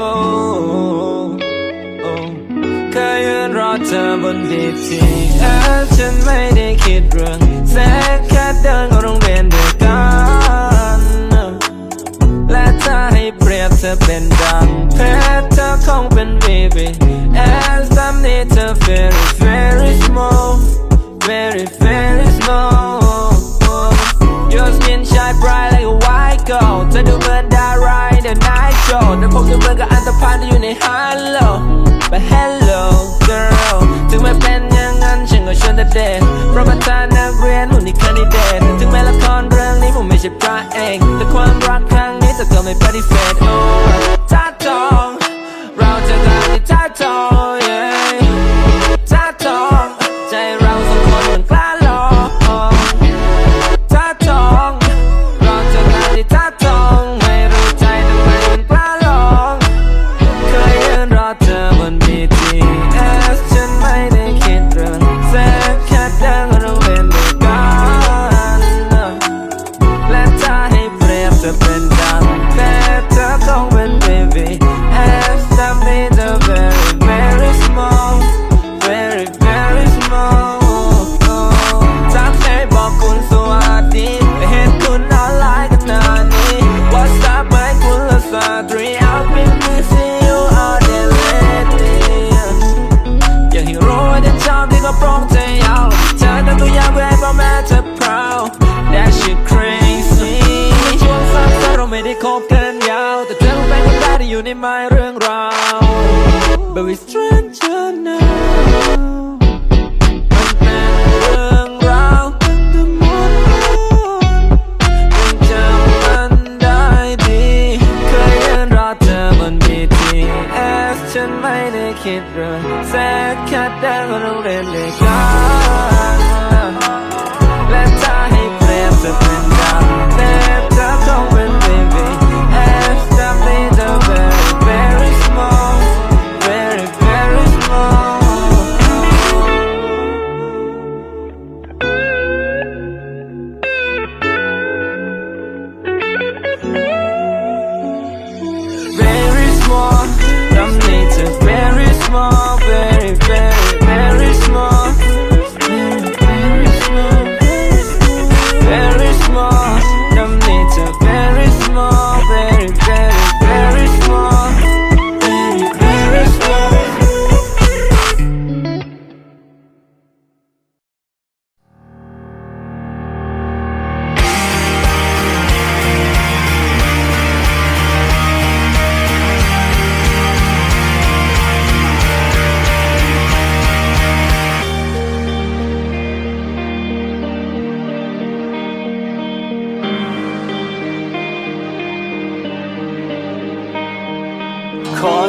โอ้เคยยืนรอเธอบน BTS ฉันไม่ได้คิดเรื่องแสกแค่เดินเข้าโรงเรียนด้วยกัน และถ้าให้เปรียบเธอเป็นดังเพชรเธอคงเป็น VVS ตามนี้เธอ very very small Show แต่พวกเธอเหมือนกับอันตรพานที่อยู่ในฮัลโหล but hello girl ถึงแม้เป็นอย่างนั้นฉันก็ชวนแต่เด็กเพราะประธานนักเรียนหุ่นนี่คันดิเดตถึงแม้ละครเรื่องนี้ผมไม่ใช่พระเอกแต่ความรักครั้งนี้เธอก็ไม่ปฏิเสธโอ้จ้าจอง มายเรื่องราว But we stranger now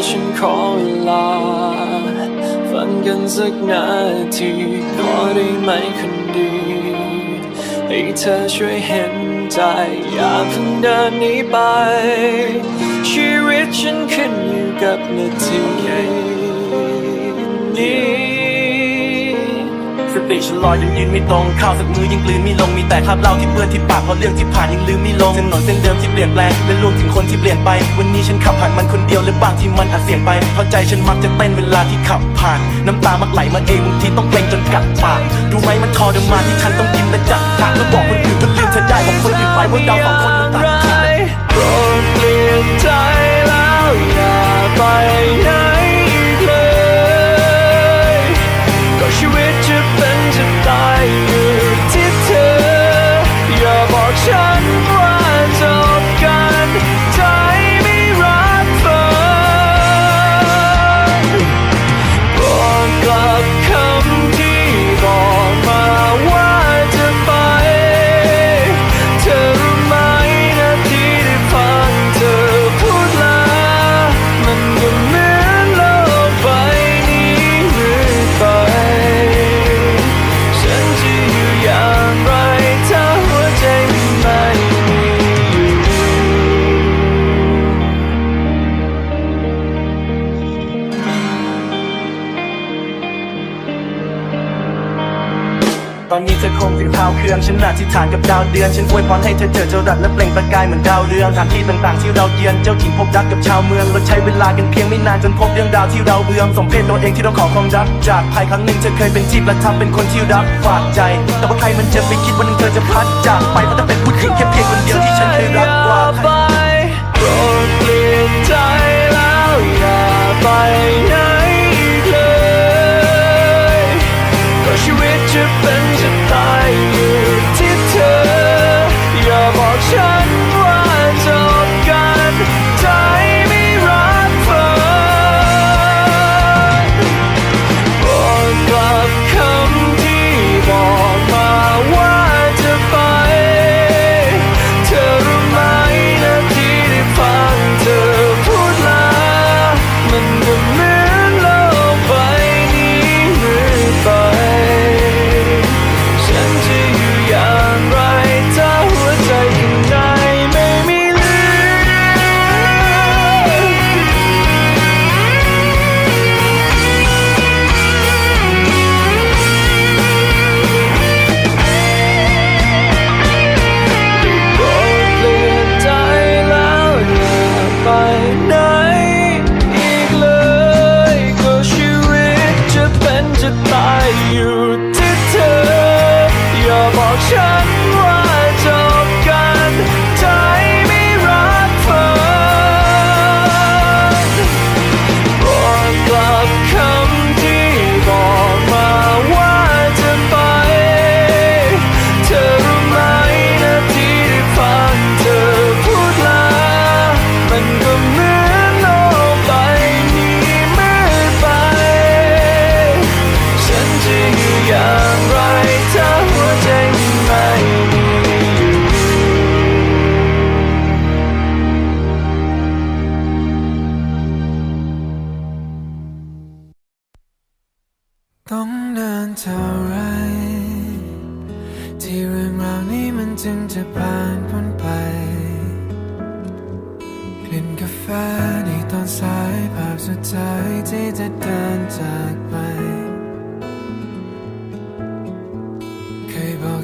ฉันขอเวลาฟันกันสักนาทีขอได้ไหมคนดีให้เธอช่วยเห็นใจ อย่าเพิ่งเดินหนีไป ชีวิตฉันขึ้นอยู่กับนาทีนี้ สติฉันลอยยังยืนไม่ตรงข้าวสักมือยังกลืนไม่ลงมีแต่คราบเหล้าที่เปื้อนที่ปากเพราะเรื่องที่ผ่านยังลืมไม่ลงถนหนนเส้นเดิมที่เปลี่ยนแปลงและรวมถึงคนที่เปลี่ยนไป วันนี้ฉันขับผ่านมันคนเดียวหรือบางที่มันอาจเสี่ยงไปเพราะใจฉันมักจะเต้นเวลาที่ขับผ่าน น้ำตามักไหลมาเองบางทีต้องเกรงจนกัดปากรู้ไหมมันทรมานที่ฉันต้องกินและจัดทางแล้วบอกคนอื่นว่าลืมเธอได้บอกคนอื่นไปว่าเราสองคนมันต่างกันืองฉันอธิษฐานกับดาวเดือน ฉันอวยพรให้เธอเจอเจ้ารัดและเปล่งประกายเหมือนดาวเรืองสถานที่ต่างๆที่เราเยือนเจ้าถิ่นพบรักกับชาวเมืองเราใช้เวลากันเพียงไม่นานจนพบเรื่องดาวที่เราเบื่อสมเพศตัวเองที่ต้องขอความรัก จากภายครั้งหนึ่งเธอเคยเป็นที่ประทับเป็นคนที่รักฝากใจ แต่ว่าใครมันจะไปคิดว่าหนึ่งเธอจะพัดจากไปเพราะเธอเป็นผู้หญิงแค่เพียงคนเดียวที่ฉันเคยรักกว่าใครโปรดเปลี่ยนใจแล้วอย่าไป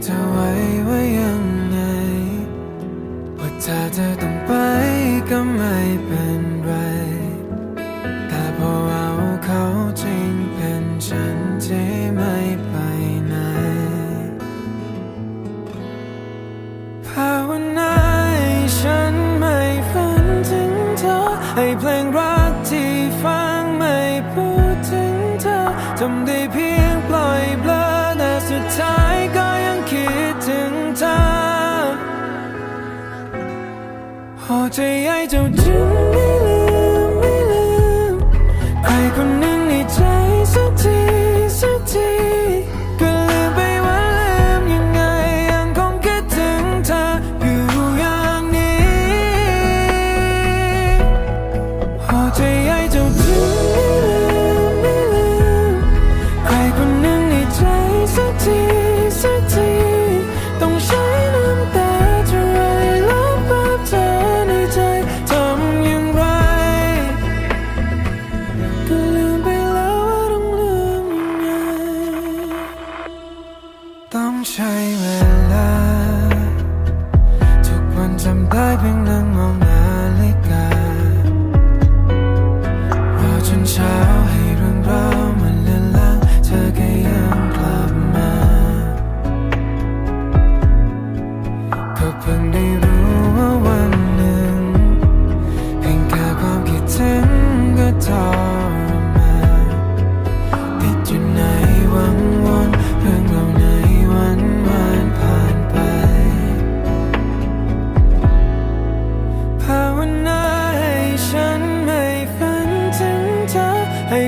ธอไว้ไว่ายังไง ว่าถ้าเธอต้องไปก็ไม่เป็น 我最爱就只你。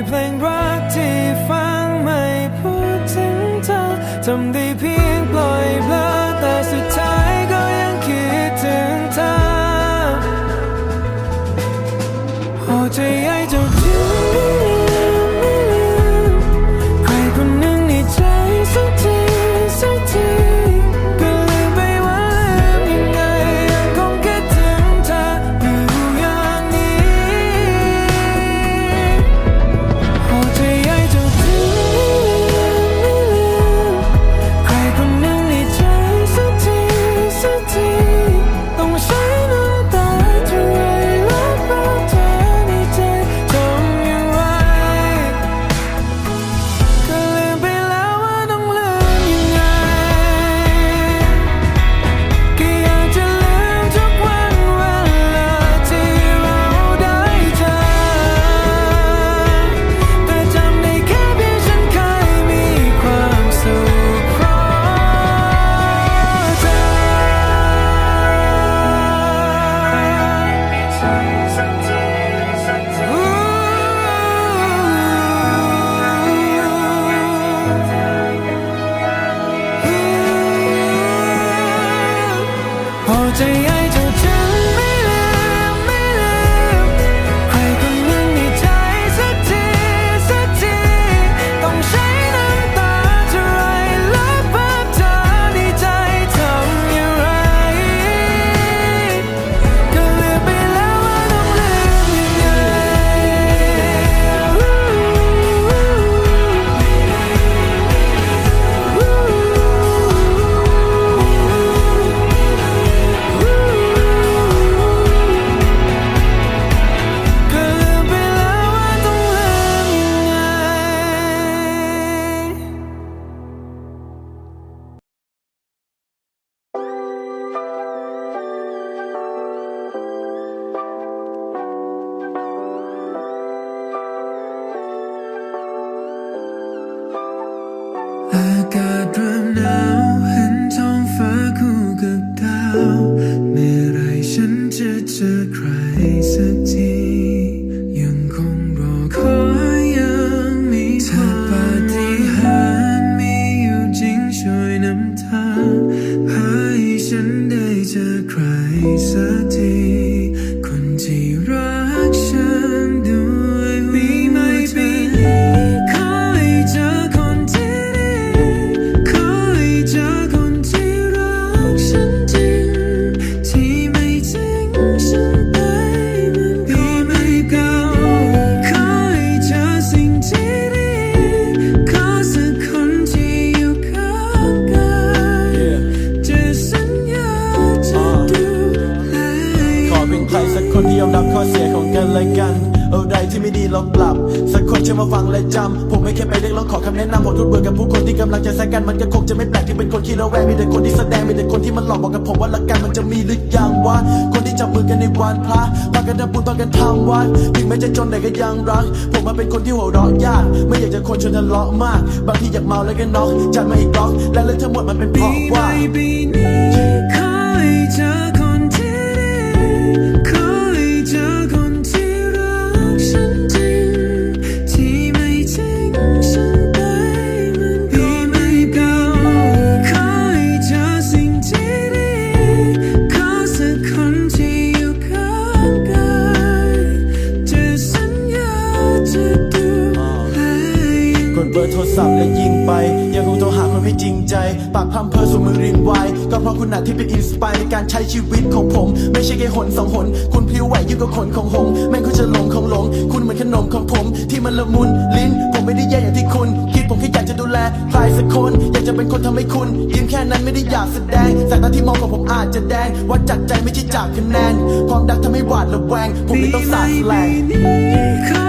playing right ใจ องกันและกันอะไรที่ไม่ดีลองปรับ สักคนจะมาฟังและจำ ผมไม่แค่ไปเรียกร้องขอคำแนะนำผมทุกเบื่อกับผู้คนที่กำลังจะแซงกันมันก็คงจะไม่แปลกที่เป็นคนขี้ระแวงมีแต่คนที่แสดงมีแต่คนที่มันหลอกบอกกับผมว่าละกันมันจะมีหรือยังวะคนที่จับมือกันในวันพระพากันทำบุญพากันทำวัดถึงแม้จะจนแต่ก็ยังรัก ผมมาเป็นคนที่หัวเราะยาก ไม่อยากจะคนชวนทะเลาะมาก บางทีอยากเมาแล้วก็น็อกจัดมาอีกล็อกและเรื่องทั้งหมดมันเป็นเพราะว่า ชีวิตของผม ไม่ใช่แค่หนสองหน คุณพลิ้วไหวยิ่งกว่าขนของหงแม่งคุณจะหลงของหลง คุณเหมือนขนมของผม ที่มันละมุนลิ้น ผมไม่ได้แย่อย่างที่คุณ คิดผมแค่อยากจะดูแลใครสักคน อยากจะเป็นคนทำให้คุณยิ้มแค่นั้นไม่ได้อยากแสดงสายตาที่มองของผมอาจจะแดงวัดจากใจไม่ใช่จากคะแนนความดักทำให้หวาดระแวง ผมเลยต้องสาดแสลง